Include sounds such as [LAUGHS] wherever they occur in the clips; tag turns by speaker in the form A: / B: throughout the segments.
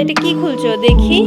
A: এটা কি খুলছো? দেখি।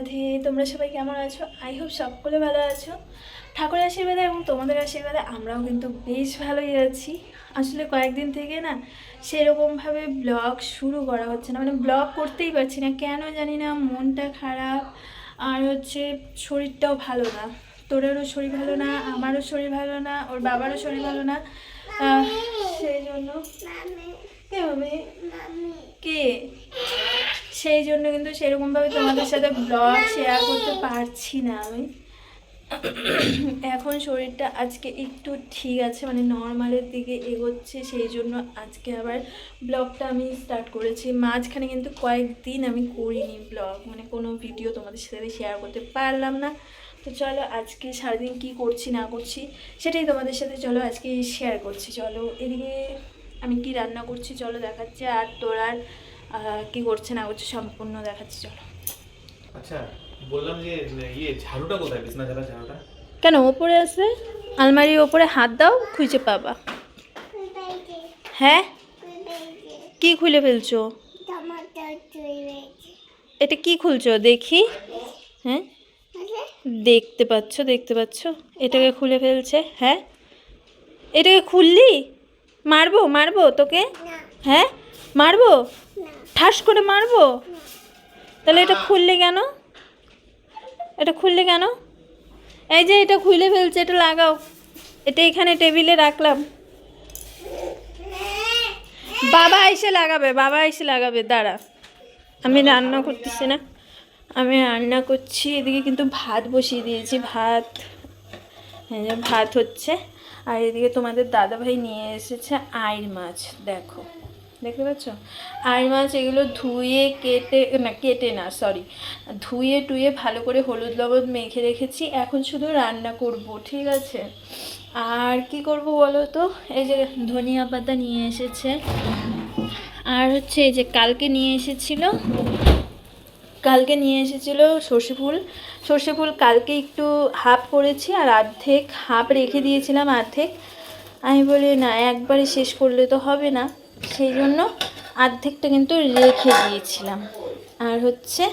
A: রাধে তোমরা সবাই কেমন আছো? আই হোপ সকলে ভালো আছো। ঠাকুরের আশীর্বাদে এবং তোমাদের আশীর্বাদে আমরাও কিন্তু বেশ ভালোই আছি। আসলে কয়েকদিন থেকে না সেরকমভাবে ব্লগ শুরু করা হচ্ছে না। মানে ব্লগ করতেই পারছি না। কেন জানি না মনটা খারাপ আর হচ্ছে শরীরটাও ভালো না। তোরেরও শরীর ভালো না আমারও শরীর ভালো না ওর বাবারও শরীর ভালো না। সেই জন্য কে কে? সেই জন্য কিন্তু সেরকমভাবে তোমাদের সাথে ব্লগ শেয়ার করতে পারছি না আমি। এখন শরীরটা আজকে একটু ঠিক আছে মানে নর্মালের দিকে এগোচ্ছে সেই জন্য আজকে আবার ব্লগটা আমি স্টার্ট করেছি। মাঝখানে কিন্তু কয়েকদিন আমি করিনি ব্লগ মানে কোনো ভিডিও তোমাদের সাথে শেয়ার করতে পারলাম না। তো চলো আজকে সারাদিন কি করছি না করছি সেটাই তোমাদের সাথে চলো আজকে শেয়ার করছি। চলো এদিকে আমি কি রান্না করছি চলো দেখাচ্ছি। আর তোরার আহ, কি করছে না করছে সম্পূর্ণ দেখাচ্ছি চলো।
B: আচ্ছা বললাম যে ইয়ে ঝাড়ুটা কোথায়? বিছনা ঝাড়া ঝাড়ুটা?
A: কেন ওপরে আছে? আলমারির ওপরে হাত দাও খুঁজে পাবা। হ্যাঁ? কি খুলে ফেলছো? এটা কি খুলছো? দেখি। হ্যাঁ? দেখতে পাচ্ছ দেখতে পাচ্ছ? এটাকে খুলে ফেলছে। হ্যাঁ? এটাকে খুললি? মারবো মারবো তোকে? হ্যাঁ? মারবো? ঠাস করে মারবো? তাহলে এটা খুললে কেন? এটা খুললে কেন? এই যে এটা খুলে ফেলছে এটা লাগাও। এটা এখানে টেবিলে রাখলাম। বাবা এসে লাগাবে বাবা এসে লাগাবে দাঁড়া। আমি রান্না করতেছি না। আমি রান্না করছি এদিকে কিন্তু ভাত বসিয়ে দিয়েছি ভাত। এই যে ভাত হচ্ছে। আর এদিকে তোমাদের দাদাভাই নিয়ে এসেছে আইর মাছ দেখো। দেখতে পাচ্ছ? আইর মাছ এগুলো ধুয়ে কেটে, না কেটে না সরি ধুয়ে টুয়ে ভালো করে হলুদ লবণ মেখে রেখেছি। এখন শুধু রান্না করব, ঠিক আছে? আর কি করব বলো তো? এই যে ধনিয়া পাতা নিয়ে এসেছে। আর হচ্ছে এই যে কালকে নিয়ে এসেছিল, কালকে নিয়ে এসেছিল সর্ষে ফুল। সর্ষে ফুল কালকে একটু হাফ করেছি আর অর্ধেক হাফ রেখে দিয়েছিলাম অর্ধেক। আমি বলি, না, একবারে শেষ করলে তো হবে না। সেই জন্য অর্ধেকটা কিন্তু রেখে দিয়েছিলাম। আর হচ্ছে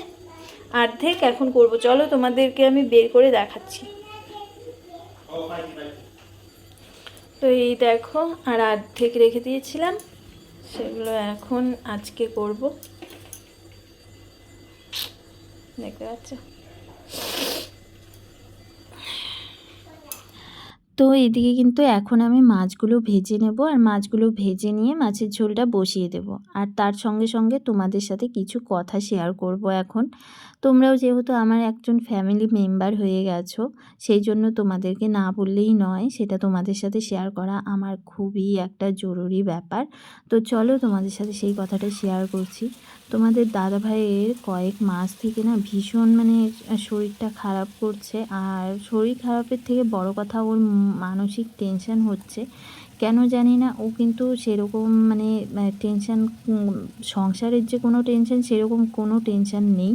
A: অর্ধেক এখন করব। চলো তোমাদেরকে আমি বের করে দেখাচ্ছি। তো এই দেখো, আর অর্ধেক রেখে দিয়েছিলাম। সেগুলো এখন আজকে করব। দেখতে পাচ্ছ? তো এদিকে কিন্তু এখন আমি মাছগুলো ভেজে নেব আর মাছগুলো ভেজে নিয়ে মাছের ঝোলটা বসিয়ে দেব। আর তার সঙ্গে সঙ্গে তোমাদের সাথে কিছু কথা শেয়ার করব এখন। তোমরাও যেহেতু আমার একজন ফ্যামিলি মেম্বার হয়ে গেছো, সেই জন্য তোমাদেরকে না বললেই নয়, সেটা তোমাদের সাথে শেয়ার করা আমার খুবই একটা জরুরি ব্যাপার। তো চলো তোমাদের সাথে সেই কথাটা শেয়ার করছি। তোমাদের দাদা ভাইয়ের কয়েক মাস থেকে না ভীষণ মানে শরীরটা খারাপ করছে, আর শরীর খারাপের থেকে বড় কথা ওর
C: মানসিক টেনশন হচ্ছে। কেন জানি না, ও কিন্তু সেরকম মানে টেনশন সংসারের যে কোনো টেনশন সেরকম কোনো টেনশন নেই।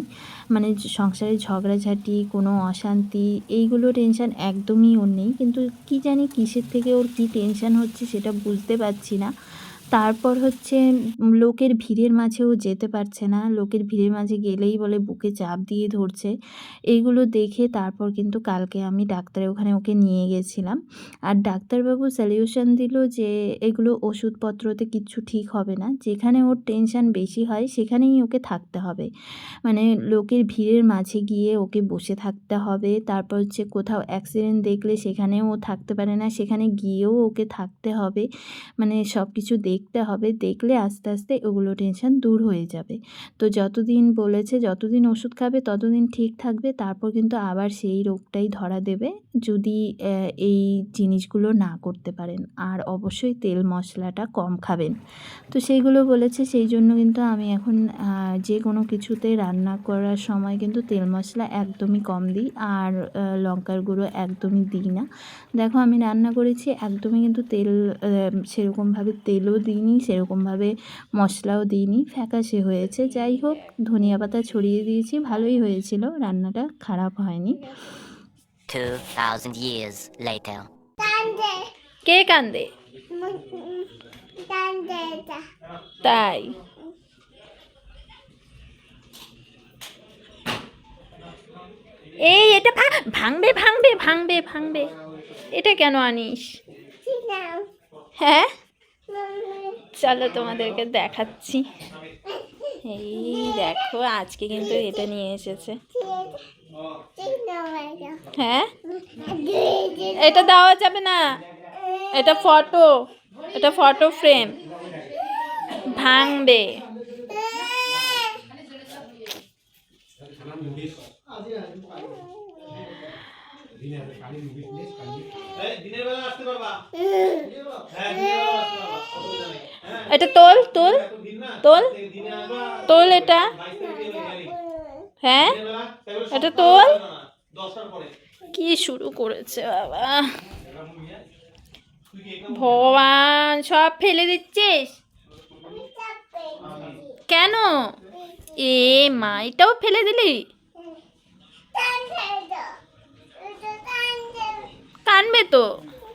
C: মানে সংসারের ঝগড়াঝাটি, কোনো অশান্তি, এইগুলো টেনশন একদমই ওর নেই। কিন্তু কি জানি কিসের থেকে ওর কি টেনশন হচ্ছে সেটা বুঝতে পারছি না। তারপর হচ্ছে লোকের ভিড়ের মাঝেও যেতে পারছে না। লোকের ভিড়ের মাঝে গেলেই বলে বুকে চাপ দিয়ে ধরছে। এইগুলো দেখে তারপর কিন্তু কালকে আমি ডাক্তারের ওখানে ওকে নিয়ে গেছিলাম। আর ডাক্তারবাবু সলিউশন দিল যে এগুলো ওষুধপত্রতে কিচ্ছু ঠিক হবে না। যেখানে ওর টেনশান বেশি হয় সেখানেই ওকে থাকতে হবে। মানে লোকের ভিড়ের মাঝে গিয়ে ওকে বসে থাকতে হবে। তারপর হচ্ছে কোথাও অ্যাক্সিডেন্ট দেখলে সেখানেও ও থাকতে পারে না। সেখানে গিয়েও ওকে থাকতে হবে। মানে সব কিছু দেখতে হবে, দেখলে আস্তে আস্তে ওগুলো টেনশন দূর হয়ে যাবে। তো যতদিন বলেছে, যতদিন ওষুধ খাবে, ততদিন ঠিক থাকবে, তারপর কিন্তু আবার সেই রোগটাই ধরা দেবে যদি এই জিনিসগুলো না করতে পারেন। আর অবশ্যই তেল মশলাটা কম খাবেন। তো সেইগুলো বলেছে, সেই জন্য কিন্তু আমি এখন যে কোনো কিছুতে রান্না করার সময় কিন্তু তেল মশলা একদমই কম দিই, আর লঙ্কার গুঁড়ো একদমই দিই না। দেখো আমি রান্না করেছি, একদমই কিন্তু তেল সেরকমভাবে তেলও দিইনি সেরকমভাবে মশলাও দিইনি ফ্যাকাশে হয়েছে। যাই হোক ধনিয়া পাতা ছড়িয়ে দিয়েছি ভালোই হয়েছিল রান্নাটা খারাপ হয়নি।
D: 2,000 years later.
A: কে কান্দে? তাই? এই এটা ভাঙবে ভাঙবে ভাঙবে ভাঙবে। এটা কেন আনিস? হ্যাঁ? চলো তোমাদেরকে দেখাচ্ছি। এই দেখো, আজকে কিন্তু এটা নিয়ে এসেছে। হ্যাঁ? এটা দেওয়া যাবে না। এটা ফটো এটা ফটো ফ্রেম। ভাঙবে।
B: দিনের বেলা আসতে পারবা। হ্যাঁ দিনের বেলা আসতে পারবা।
A: এটা তোল তোল তোল। তোল এটা। হ্যাঁ? এটা তোল। কি শুরু করেছে বাবা? ভগবান সব ফেলে দিচ্ছিস? কেন? এ মা এটাও ফেলে দিলি? কানবে তো।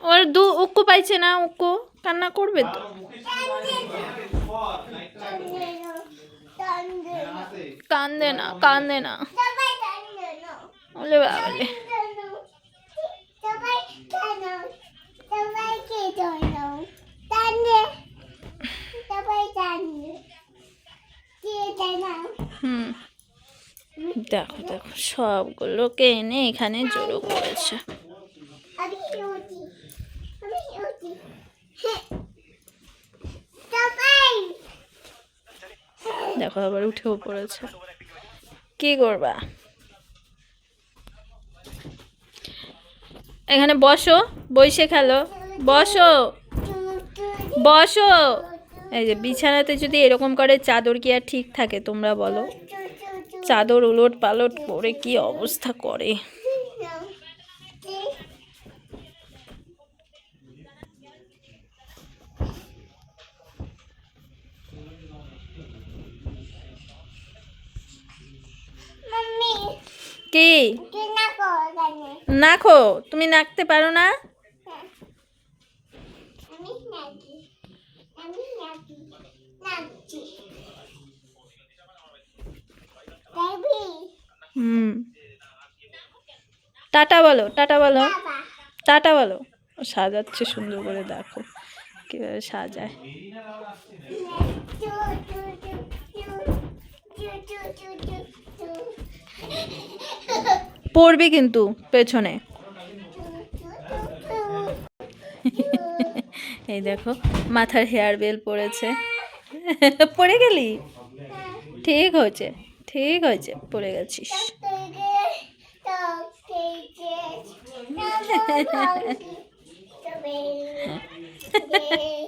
A: ওর দু উক্কু পাইছে না উক্কু? কান্না করবে তো? কান্দে না কান্দে না। বলে হুম। দেখো দেখো, সবগুলোকে এনে এখানে জড়ো করেছে
E: আমি ইউটি আমি ইউটি
A: দেখো আবার উঠেও পড়েছে। কি করবা? এখানে বসো, বসে খেলো। বসো বসো। এই যে বিছানাতে যদি এরকম করে চাদর কি আর ঠিক থাকে তোমরা বলো? চাদর উলট পালট করে কি অবস্থা করে? কি? নাখো, তুমি নাকতে পারো না? টাটা বলো টাটা বলো। টাটা বলো। সাজাচ্ছে সুন্দর করে, দেখো কীভাবে সাজায়। পড়বে কিন্তু পেছনে। [LAUGHS] এই দেখো মাথার হেয়ার বেল পড়েছে। [LAUGHS] পড়ে গেলি? ঠিক হয়েছে ঠিক হয়েছে পড়ে গেছিস। [LAUGHS]